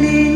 beauty.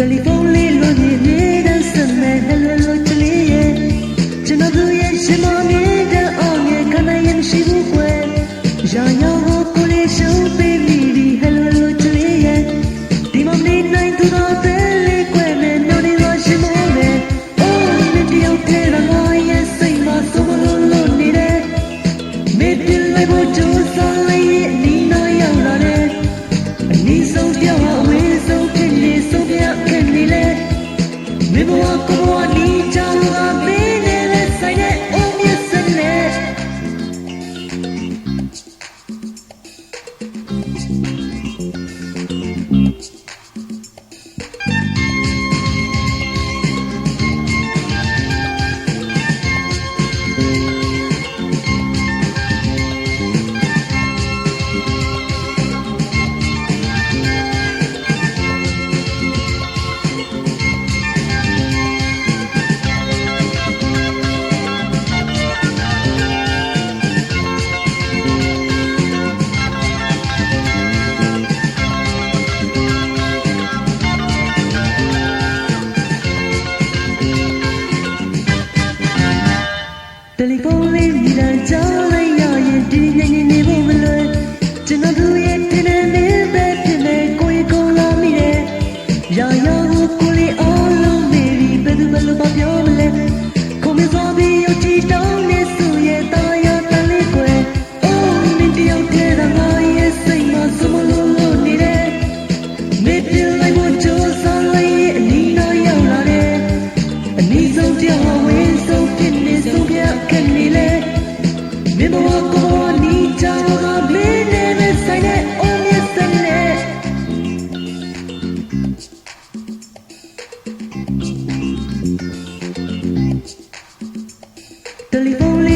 这里风里落雨里 ကိုလေးမိတာကြောင့်လည်းရရင်ဒီငယ်ငယ်နေဖို့မလွယ်ကျွန်တော်တို့ရဲ့တင်းတင်းလေးပဲဖြစ်နေကိုယ်ကိုလာမိတယ်ရာရာကိုကိုလေးအောင်လို့မေးပြီးဘယ်သူမှလို့မပြောမလဲကိုမေးသွားပြီးရောက် တယ်လီဖု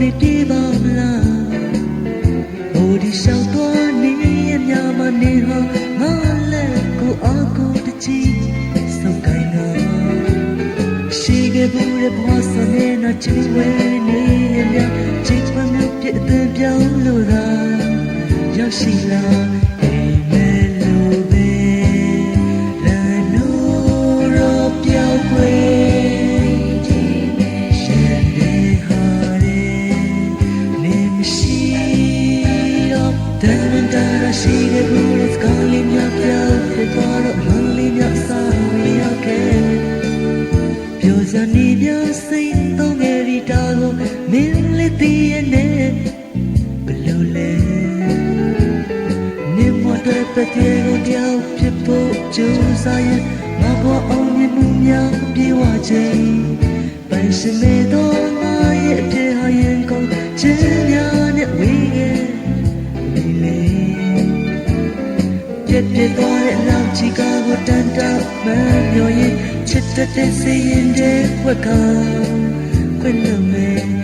နေပြပါမလားဟိုဒီရှောက်တော့နေများမနေဟောငါလည်းကိုအားကိုတချီစုံကိုင်းတော့ရှိခဲ့ဘူးတဲ့ဘဝစနေနာချစ်ဝဲနေမြချစ်ပမှုပြည့်တဲ့ပြောင်းလို့သာရောက်ရှိလာ င်းလေးတည်ရနဲ့ဘလို့လဲနေမတဲ့ပတဲ့ကိုတောင်ဖြစ်ဖို့ကြိုးစားရင်ငါဘောအောင်မြင်မှုများပြေဝခြင်းပန်းစမေတော့ငါရဲ့အပြေဟာရင်ကုန်ခြင်းများနဲ့ဝေးခဲ့ဒီလေပြည့်ပြည့်သွားတဲ့နောက်ချီကာကိုတန်တာမှန်မျောရင်ချစ်တတ်တဲ့စိတ်ရင်တဲ့ဝက်ကခွင့်လို့မယ်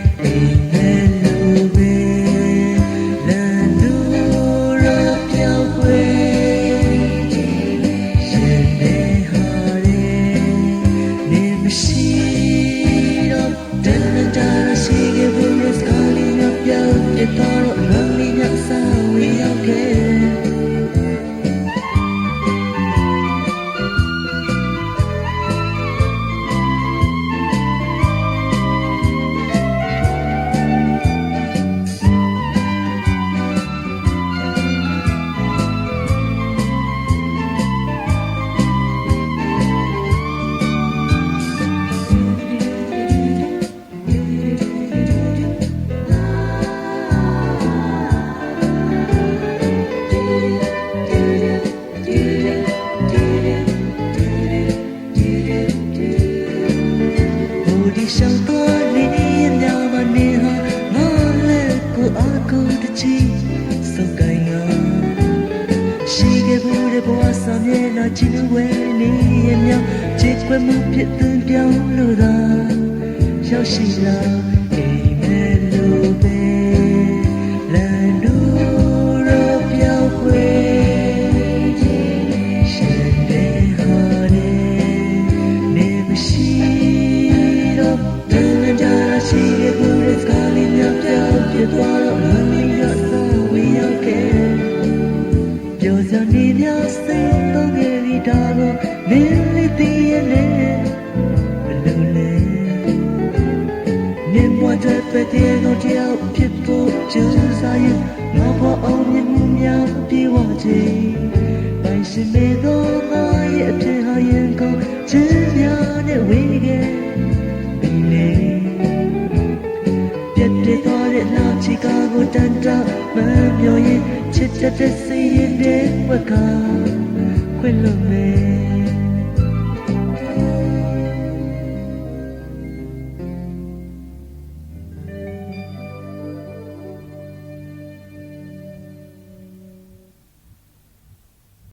ချင်ဝဲနေမြချစ်ခွဲမှုဖြစ်သွင်းပြောင်းလို့သာရောက်ရှိလာ Lily tiene alone Ne moi de petit no tiao pit po chu sa yu ma bo ong ni mu miao pi wa ji Dai shi me do ma ye a phin ha yin ko chi ya ne we ge Bin ne Pet de do de na chi ka go tan ta ma myo yin chit chat de si yin de wa ka Quên lo về